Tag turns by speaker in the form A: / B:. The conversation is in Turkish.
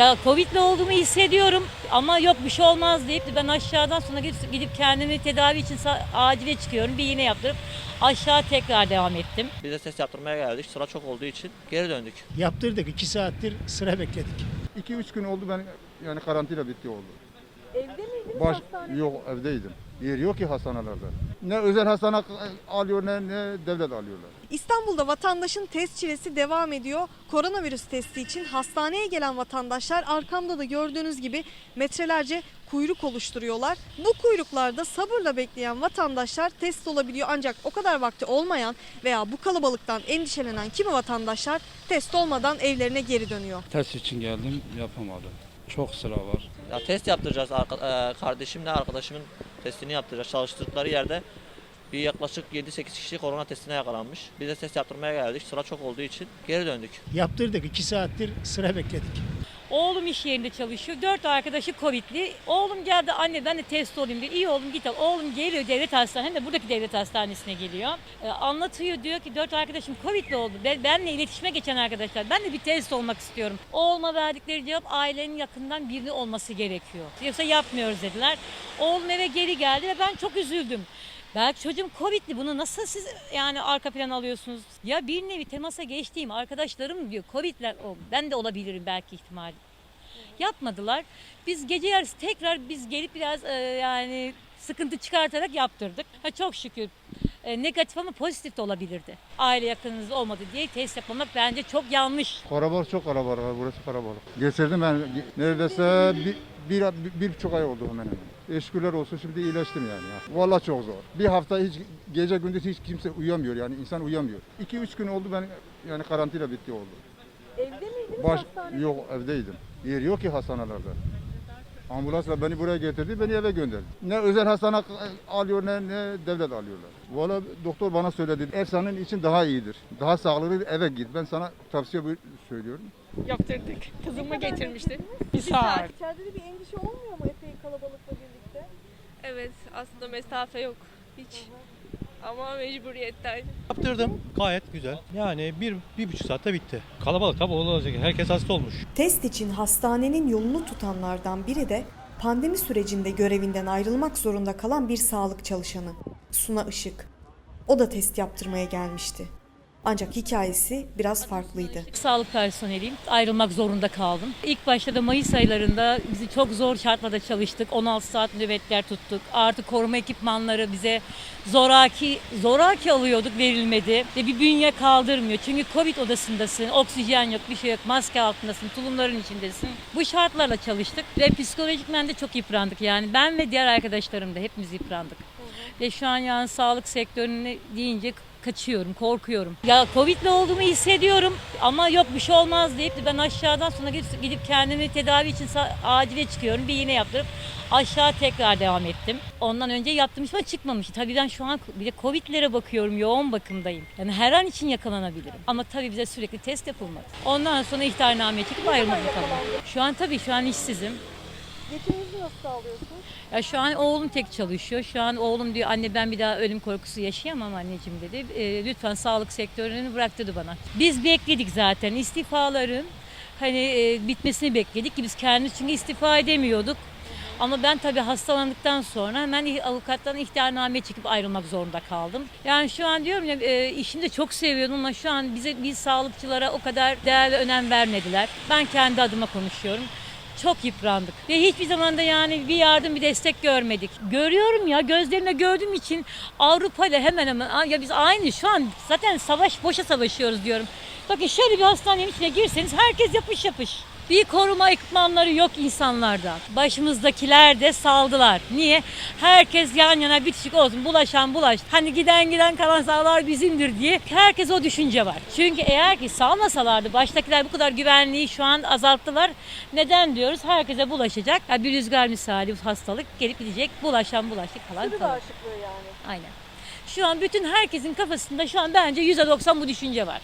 A: Ya Covid'li olduğumu hissediyorum ama yok bir şey olmaz deyip de ben aşağıdan sonra gidip, gidip kendimi tedavi için acile çıkıyorum. Bir iğne yaptırıp aşağı tekrar devam ettim.
B: Biz de test yaptırmaya geldik. Sıra çok olduğu için geri döndük.
C: Yaptırdık. 2 saattir sıra bekledik.
D: 2-3 gün oldu ben yani karantina bitti oldu.
E: Evde miydiniz
D: Baş
E: hastanede?
D: yok evdeydim. Yer yok ki hastanelerde. Ne özel hastane alıyor ne, ne devlet alıyorlar.
E: İstanbul'da vatandaşın test çilesi devam ediyor. Koronavirüs testi için hastaneye gelen vatandaşlar arkamda da gördüğünüz gibi metrelerce kuyruk oluşturuyorlar. Bu kuyruklarda sabırla bekleyen vatandaşlar test olabiliyor ancak o kadar vakti olmayan veya bu kalabalıktan endişelenen kimi vatandaşlar test olmadan evlerine geri dönüyor.
F: Test için geldim yapamadım. Çok sıra var.
B: Ya test yaptıracağız. Arka- e, kardeşimle arkadaşımın testini yaptıracağız. Çalıştıkları yerde bir yaklaşık 7-8 kişi korona testine yakalanmış. Biz de test yaptırmaya geldik. Sıra çok olduğu için geri döndük.
C: Yaptırdık. 2 saattir sıra bekledik.
A: Oğlum iş yerinde çalışıyor. Dört arkadaşı Covid'li. Oğlum geldi anne ben de test olayım diyor. İyi oğlum git al. Oğlum geliyor devlet hastanesi. Hem de buradaki devlet hastanesine geliyor. Ee, anlatıyor diyor ki dört arkadaşım Covid'li oldu. Ben, benle iletişime geçen arkadaşlar. Ben de bir test olmak istiyorum. Oğluma verdikleri cevap ailenin yakından birini olması gerekiyor. Yoksa yapmıyoruz dediler. Oğlum eve geri geldi ve ben çok üzüldüm. Belki çocuğum Covid'li bunu nasıl siz yani arka plan alıyorsunuz? Ya bir nevi temasa geçtiğim arkadaşlarım diyor Covid'ler o ben de olabilirim belki ihtimali. Yapmadılar. Biz gece yarısı tekrar biz gelip biraz e, yani sıkıntı çıkartarak yaptırdık. Ha, çok şükür e, negatif ama pozitif de olabilirdi. Aile yakınınız olmadı diye test yapmamak bence çok yanlış.
D: Karabalık çok kalabalık var, burası karabalık. Geçirdim ben neredeyse bir, bir, bir, bir buçuk ay oldu hemen hemen. Eşkürler olsun şimdi iyileştim yani. ya. Vallahi çok zor. Bir hafta hiç gece gündüz hiç kimse uyuyamıyor yani insan uyuyamıyor. 2-3 gün oldu ben yani karantina bitti oldu.
E: Evde miydiniz
D: Baş yok evdeydim. Yer yok ki hastanelerde. Ambulansla beni buraya getirdi, beni eve gönderdi. Ne özel hastane alıyor ne, ne devlet alıyorlar. Valla doktor bana söyledi, ev senin için daha iyidir. Daha sağlıklı eve git. Ben sana tavsiye bu- söylüyorum.
G: Yaptırdık. Kızımı getirmişti. Bir saat.
E: İçeride de bir endişe olmuyor mu epey kalabalıkla?
G: Evet aslında mesafe yok hiç. Ama mecburiyetten.
H: Yaptırdım. Gayet güzel. Yani bir, bir buçuk saatte bitti. Kalabalık tabii olacak. Herkes hasta olmuş.
E: Test için hastanenin yolunu tutanlardan biri de pandemi sürecinde görevinden ayrılmak zorunda kalan bir sağlık çalışanı. Suna Işık. O da test yaptırmaya gelmişti. Ancak hikayesi biraz farklıydı.
A: Sağlık personeliyim. Ayrılmak zorunda kaldım. İlk başta da Mayıs aylarında bizi çok zor şartlarda çalıştık. 16 saat nöbetler tuttuk. Artı koruma ekipmanları bize zoraki zoraki alıyorduk verilmedi. Ve bir bünye kaldırmıyor. Çünkü Covid odasındasın. Oksijen yok, bir şey yok. Maske altındasın, tulumların içindesin. Bu şartlarla çalıştık ve psikolojikmen de çok yıprandık. Yani ben ve diğer arkadaşlarım da hepimiz yıprandık. Ve şu an yani sağlık sektörüne deyince kaçıyorum, korkuyorum. Ya Covid'li olduğumu hissediyorum ama yok bir şey olmaz deyip de ben aşağıdan sonra gidip, gidip kendimi tedavi için acile çıkıyorum. Bir iğne yaptırıp aşağı tekrar devam ettim. Ondan önce yaptırmış ama çıkmamış. Tabii ben şu an bir de Covid'lere bakıyorum, yoğun bakımdayım. Yani her an için yakalanabilirim. Ama tabii bize sürekli test yapılmadı. Ondan sonra ihtarname çekip ayrılmadım. Şu an tabii şu an işsizim.
E: Geçiminizi nasıl sağlıyorsunuz?
A: Ya şu an oğlum tek çalışıyor. Şu an oğlum diyor anne ben bir daha ölüm korkusu yaşayamam anneciğim dedi. E, lütfen sağlık sektörünü bırak dedi bana. Biz bekledik zaten istifaların hani e, bitmesini bekledik ki biz kendimiz çünkü istifa edemiyorduk. Ama ben tabii hastalandıktan sonra hemen avukattan ihtarname çekip ayrılmak zorunda kaldım. Yani şu an diyorum ya e, işimi de çok seviyordum ama şu an bize biz sağlıkçılara o kadar değer ve önem vermediler. Ben kendi adıma konuşuyorum çok yıprandık. Ve hiçbir zaman da yani bir yardım bir destek görmedik. Görüyorum ya gözlerimle gördüğüm için Avrupa ile hemen hemen ya biz aynı şu an zaten savaş boşa savaşıyoruz diyorum. Bakın şöyle bir hastanenin içine girseniz herkes yapış yapış. Bir koruma ekipmanları yok insanlarda. Başımızdakiler de saldılar. Niye? Herkes yan yana bitişik olsun. Bulaşan bulaş. Hani giden giden kalan sağlar bizimdir diye. Herkes o düşünce var. Çünkü eğer ki salmasalardı baştakiler bu kadar güvenliği şu an azalttılar. Neden diyoruz? Herkese bulaşacak. Ya bir rüzgar misali bu hastalık gelip gidecek. Bulaşan bulaştık kalır.
E: bağışıklığı yani.
A: Aynen. Şu an bütün herkesin kafasında şu an bence %90 bu düşünce var.